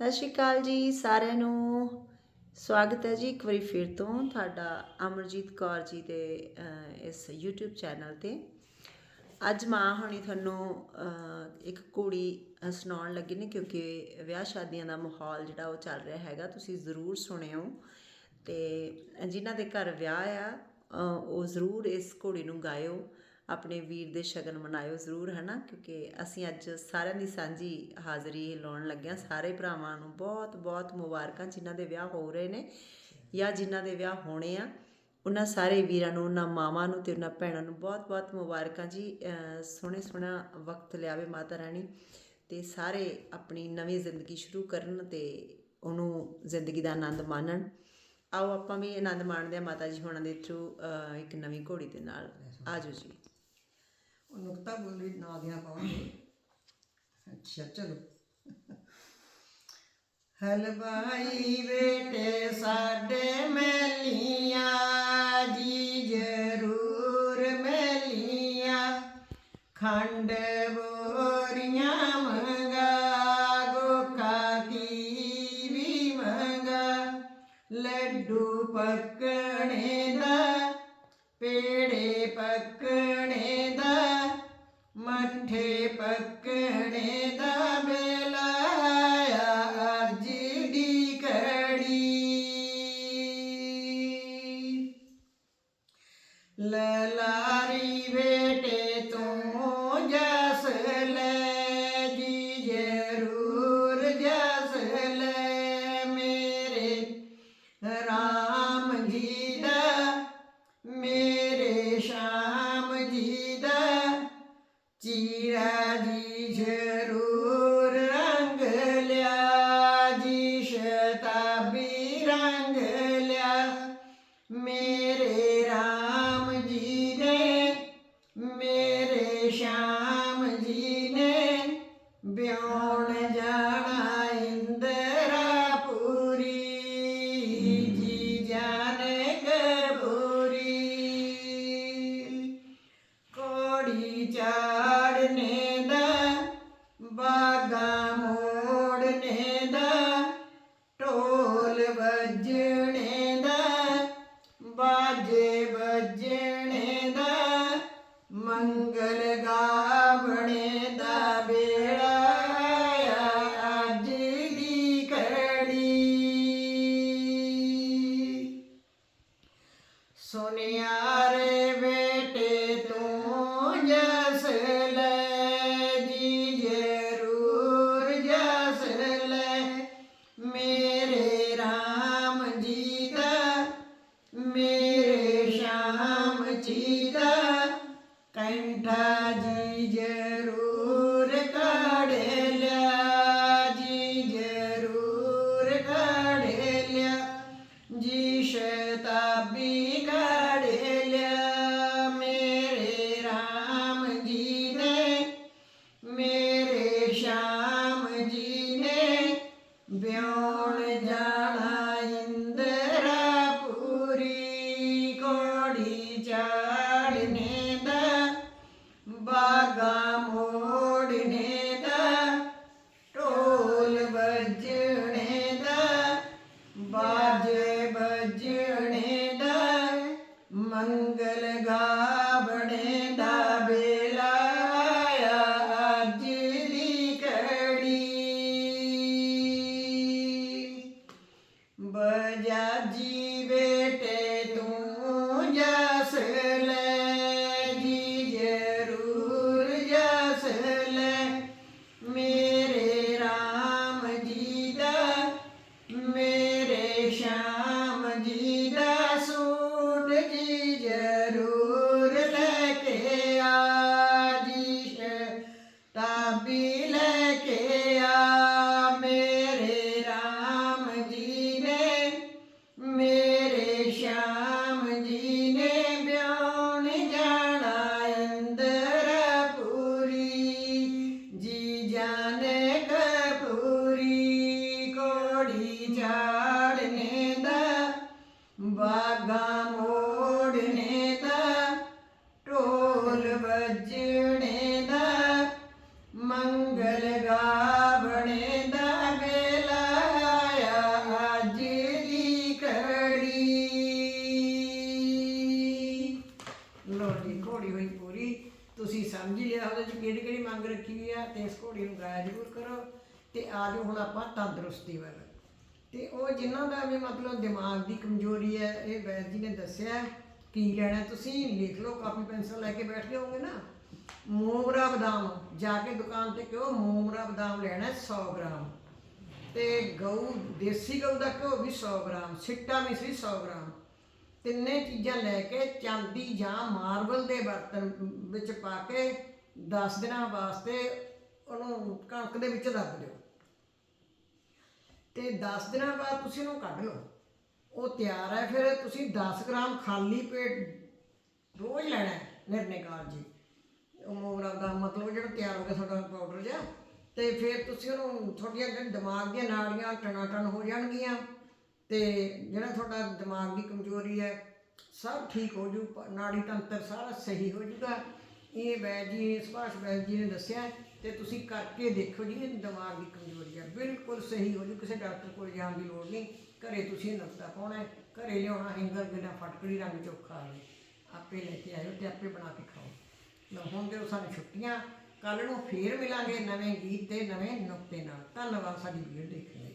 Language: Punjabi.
ਸਤਿ ਸ਼੍ਰੀ ਅਕਾਲ ਜੀ, ਸਾਰਿਆਂ ਨੂੰ। ਸਵਾਗਤ ਹੈ ਜੀ ਇੱਕ ਵਾਰੀ ਫਿਰ ਤੋਂ ਤੁਹਾਡਾ ਅਮਰਜੀਤ ਕੌਰ ਜੀ ਦੇ ਇਸ YouTube ਚੈਨਲ ਤੇ। ਅੱਜ ਮਾਂ ਹੁਣੀ ਤੁਹਾਨੂੰ ਇੱਕ ਕੁੜੀ ਸੁਣਾਉਣ ਲੱਗੀ ਨੇ ਕਿਉਂਕਿ ਵਿਆਹ ਸ਼ਾਦੀਆਂ ਦਾ ਮਾਹੌਲ ਜਿਹੜਾ ਉਹ ਚੱਲ ਰਿਹਾ ਹੈਗਾ, ਤੁਸੀਂ ਜ਼ਰੂਰ ਸੁਣਿਓ। ਤੇ ਜਿਨ੍ਹਾਂ ਦੇ ਘਰ ਵਿਆਹ ਆ ਉਹ ਜ਼ਰੂਰ ਇਸ ਘੋੜੀ ਨੂੰ ਗਾਇਓ। ਆਪਣੇ ਵੀਰ ਦੇ ਸ਼ਗਨ ਮਨਾਇਓ ਜ਼ਰੂਰ ਹੈ ਨਾ ਕਿਉਂਕਿ ਅਸੀਂ ਅੱਜ ਸਾਰਿਆਂ ਦੀ ਸਾਂਝੀ ਹਾਜ਼ਰੀ ਲਾਉਣ ਲੱਗਿਆ ਸਾਰੇ ਭਰਾਵਾਂ ਨੂੰ ਬਹੁਤ ਬਹੁਤ ਮੁਬਾਰਕਾਂ ਜਿਨ੍ਹਾਂ ਦੇ ਵਿਆਹ ਹੋ ਰਹੇ ਨੇ ਜਾਂ ਜਿਨ੍ਹਾਂ ਦੇ ਵਿਆਹ ਹੋਣੇ ਆ। ਉਹਨਾਂ ਸਾਰੇ ਵੀਰਾਂ ਨੂੰ ਉਹਨਾਂ ਮਾਵਾਂ ਨੂੰ ਤੇ ਉਹਨਾਂ ਭੈਣਾਂ ਨੂੰ ਬਹੁਤ ਬਹੁਤ ਮੁਬਾਰਕਾਂ ਜੀ। ਸੋਹਣੇ ਸੋਹਣਾ ਵਕਤ ਲਿਆਵੇ ਮਾਤਾ ਰਾਣੀ ਤੇ ਸਾਰੇ ਆਪਣੀ ਨਵੀਂ ਜ਼ਿੰਦਗੀ ਸ਼ੁਰੂ ਕਰਨ ਤੇ ਉਹਨੂੰ ਜ਼ਿੰਦਗੀ ਦਾ ਆਨੰਦ ਮਾਣਨ। ਆਓ ਆਪਾਂ ਵੀ ਆਨੰਦ ਮਾਣਦੇ ਆ ਮਾਤਾ ਜੀ ਹੋਣਾ ਦੇ ਥਰੂ ਇੱਕ ਨਵੀਂ ਘੋੜੀ ਦੇ ਨਾਲ। ਆਜੋ ਜੀ। ਉਹ ਨੁਕਤਾ ਬੋਲੀ ਨਾ ਦੀਆਂ ਪਾਵਾਂਗੇ ਅੱਛਾ, ਚਲੋ। ਹਲਵਾਈ ਬੇਟੇ, ਸਾਡੇ ਮੈਲੀਆਂ, ਜੀ ਜ਼ਰੂਰ ਮੈਲੀਆਂ। ਖੰਡ ਬੋਰੀਆਂ ਮੰਗਾ, ਗੋਕਾ ਕੀ ਵੀ ਮੰਗਾ। ਲੱਡੂ ਪੱਕਣੇ ਦਾ, ਪੇੜੇ ਪੱਕ ਮੱਠੇ ਪਕੜੇ ਦਾ ਬੇਲਾਇਆ ਅੱਜ ਦੀ ਕੜੀ ਲਲਾਰੀ ਬੇਟੇ ਤੂੰ ਸ਼ਤਾਬੀ ਰੰਗ ਮੰਗਲ ਗਾਵਣੇ ਦਾ ਬੇੜਾ ਆਇਆ ਅੱਜ ਦੀ ਕੜੀ ਸੁਨਿਆਰੇ ਬੇਟੇ ਤੂੰ ਜਸ Madina ਸੱਜਣੇ ਦਾ ਮੰਗਲ ਗਾਵਣੇ ਦਾ ਵੇਲਾਇਆ ਅੱਜ ਦੀ ਘੜੀ। ਲੋ ਜੀ, ਘੋੜੀ ਹੋਈ ਪੂਰੀ। ਤੁਸੀਂ ਸਮਝ ਲਿਆ ਉਹਦੇ ਚ ਕਿਹੜੀ ਕਿਹੜੀ ਮੰਗ ਰੱਖੀ ਆ, ਤੇ ਇਸ ਘੋੜੀ ਨੂੰ ਗਾਇਆ ਜ਼ਰੂਰ ਕਰੋ। ਤੇ ਆਜੋ ਹੁਣ ਆਪਾਂ ਤੰਦਰੁਸਤੀ ਵੱਲ। ਤੇ ਉਹ ਜਿਨ੍ਹਾਂ ਦਾ ਵੀ ਮਤਲਬ ਦਿਮਾਗ ਦੀ ਕਮਜ਼ੋਰੀ ਹੈ, ਇਹ ਵੈਦ ਜੀ ਨੇ ਦੱਸਿਆ ਕੀ ਲੈਣਾ ਤੁਸੀਂ? ਲਿਖ ਲਓ, ਕਾਪੀ, ਪੈਨਸਲ ਲੈ ਕੇ ਬੈਠ ਗਏ ਹੋਗੇ ਨਾ। ਮੋਮਰਾ ਬਦਾਮ, ਜਾ ਕੇ ਦੁਕਾਨ ਤੇ ਕਿਉਂ ਮੋਮਰਾ ਬਦਾਮ ਲੈਣਾ ਹੈ 100 ਗ੍ਰਾਮ। ਤੇ ਗਊ, ਦੇਸੀ ਗਊ ਦਾ ਘਿਓ ਵੀ 100 ਗ੍ਰਾਮ, ਸਿੱਟਾ ਮਿਸਰੀ 100 ਗ੍ਰਾਮ। ਤਿੰਨੇ ਚੀਜ਼ਾਂ ਲੈ ਕੇ ਚਾਂਦੀ ਜਾਂ ਮਾਰਬਲ ਦੇ ਬਰਤਨ ਵਿੱਚ ਪਾ ਕੇ 10 ਦਿਨਾਂ ਵਾਸਤੇ ਉਹਨੂੰ ਕਣਕ ਦੇ ਵਿੱਚ ਰੱਖ ਦਿਓ। ਤੇ 10 ਦਿਨਾਂ ਬਾਅਦ ਤੁਸੀਂ ਉਹਨੂੰ ਕੱਢ ਲਓ। ਉਹ ਤਿਆਰ ਹੈ। ਫਿਰ ਤੁਸੀਂ 10 ਗ੍ਰਾਮ ਖਾਲੀ ਪੇਟ ਰੋਜ਼ ਲੈਣਾ ਹੈ ਨਿਰਣੇ ਜੀ। ਉਹ ਮੋਗਰਾ ਦਾ ਮਤਲਬ ਜਿਹੜਾ ਤਿਆਰ ਹੋ ਗਿਆ ਤੁਹਾਡਾ ਪਾਊਡਰ ਜਿਹਾ। ਤੇ ਫਿਰ ਤੁਸੀਂ ਉਹਨੂੰ ਤੁਹਾਡੀਆਂ ਜਿਹੜੀਆਂ ਦਿਮਾਗ ਦੀਆਂ ਨਾੜੀਆਂ ਟਨਾਟਨ ਹੋ ਜਾਣਗੀਆਂ। ਤੇ ਜਿਹੜਾ ਤੁਹਾਡਾ ਦਿਮਾਗ ਦੀ ਕਮਜ਼ੋਰੀ ਹੈ, ਸਭ ਠੀਕ ਹੋ ਜੂ ਨਾੜੀ ਤੰਤਰ ਸਾਰਾ ਸਹੀ ਹੋ ਜੂਗਾ। ਇਹ ਵੈਦ ਜੀ ਸੁਭਾਸ਼ ਵੈਦ ਜੀ ਨੇ ਦੱਸਿਆ ਹੈ। ਤੇ ਤੁਸੀਂ ਕਰਕੇ ਦੇਖੋ ਜੀ ਦਿਮਾਗ ਦੀ ਕਮਜ਼ੋਰੀ ਹੈ। ਬਿਲਕੁਲ ਸਹੀ ਹੋ ਜੂ, ਕਿਸੇ ਡਾਕਟਰ ਕੋਲ ਜਾਣ ਦੀ ਲੋੜ ਨਹੀਂ। ਘਰੇ ਤੁਸੀਂ ਨੁਕਤਾ ਪਾਉਣਾ ਹੈ, ਘਰੇ ਲਿਆਉਣਾ ਹਿੰਗਰ ਬਿਨਾ ਫਟਕੜੀ ਰੰਗ ਚੋਖਾ ਆਵੇ ਆਪੇ ਲੈ ਕੇ ਆਇਓ ਤੇ ਆਪੇ ਬਣਾ ਕੇ ਖਾਓ। ਲਓ, ਹੁਣ ਦਿਓ ਸਾਨੂੰ ਛੁੱਟੀਆਂ ਕੱਲ ਨੂੰ ਫੇਰ ਮਿਲਾਂਗੇ ਨਵੇਂ ਗੀਤ ਤੇ ਨਵੇਂ ਨੁਕਤੇ ਨਾਲ। ਧੰਨਵਾਦ, ਸਾਡੀ ਵੀਡੀਓ ਦੇਖਣ ਲਈ।